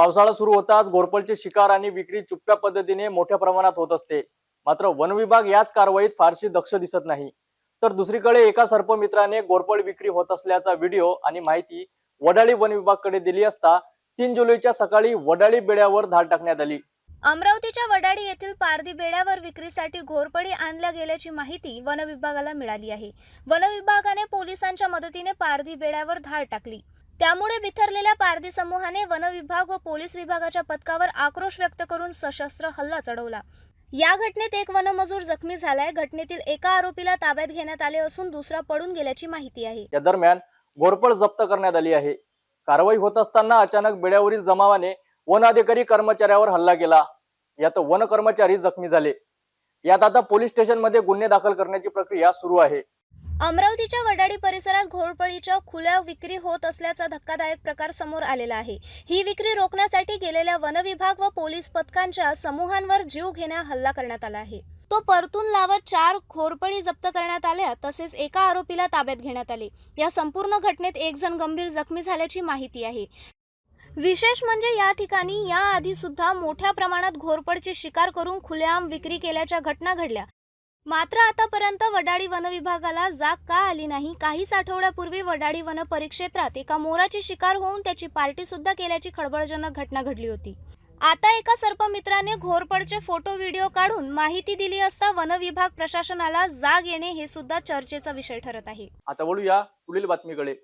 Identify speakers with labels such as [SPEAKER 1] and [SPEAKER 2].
[SPEAKER 1] पावसाळा सुरू होताच घोरपळची शिकार आणि विक्री चुप्या पद्धतीने मोठ्या प्रमाणात होत असते. मात्र वन विभाग याच कारवाईत फारशी दक्ष दिसत नाही. तर दुसरीकडे एका सर्पमित्राने घोरपळ विक्री होत असल्याचा व्हिडिओ आणि माहिती वडाळी वन विभागकडे दिली असता तीन जुलैच्या सकाळी वडाळी बेड्यावर धाड टाकण्यात आली.
[SPEAKER 2] अमरावतीच्या वडाडी येथील पारधी बेड्यावर विक्रीसाठी घोरपडी आणल्या गेल्याची माहिती वन विभागाला मिळाली आहे. वन विभागाने पोलिसांच्या मदतीने पारधी बेड्यावर धाड टाकली. त्यामुळे बिथरलेल्या पारधी समूहाने वन विभाग व पोलीस विभागाच्या पथकावर आक्रोश व्यक्त करून सशस्त्र हल्ला चढवला. या घटनेत एक वनमजूर जखमी झालाय. घटनेतील एका आरोपीला ताब्यात घेण्यात आले असून दुसरा पडून गेल्याची माहिती आहे.
[SPEAKER 1] या दरम्यान घोरपळ जप्त करण्यात आली आहे. कारवाई होत असताना अचानक बेड्यावरील जमावाने वन अधिकारी कर्मचाऱ्यावर हल्ला केला. यात वन कर्मचारी जखमी झाले. यात आता पोलीस स्टेशनमध्ये गुन्हे दाखल करण्याची प्रक्रिया सुरू आहे.
[SPEAKER 2] अमरावतीच्या वडाडी परिसरात घोरपडीच्या खुल्या विक्री होत असल्याचा धक्कादायक प्रकार समोर आलेला आहे. ही विक्री रोखण्यासाठी गेलेल्या वनविभाग व पोलीस पथकांच्या समूहांवर जीव घेण्या हल्ला करण्यात आला आहे. तो परतून लावत चार घोरपडी जप्त करण्यात आल्या तसेच एका आरोपीला ताब्यात घेण्यात आले. या संपूर्ण घटनेत एक जण गंभीर जखमी झाल्याची माहिती आहे. विशेष म्हणजे या ठिकाणी याआधी सुद्धा मोठ्या प्रमाणात घोरपडची शिकार करून खुलेआम विक्री केल्याच्या घटना घडल्या. मात्र आतापर्यंत वडाळी वन विभागाला जाग का आली नाही? काहीच आठवड्यापूर्वी वडाळी वन परिक्षेत्रात एका मोराची शिकार होऊन त्याची पार्टी सुद्धा केल्याची खळबळजनक घटना घडली होती. आता एका सर्पमित्राने घोरपडचे फोटो व्हिडिओ काढून माहिती दिली असता वन विभाग प्रशासनाला जाग येणे हे सुद्धा चर्चेचा विषय ठरत आहे.
[SPEAKER 1] आता वळूया पुढील बातमीकडे.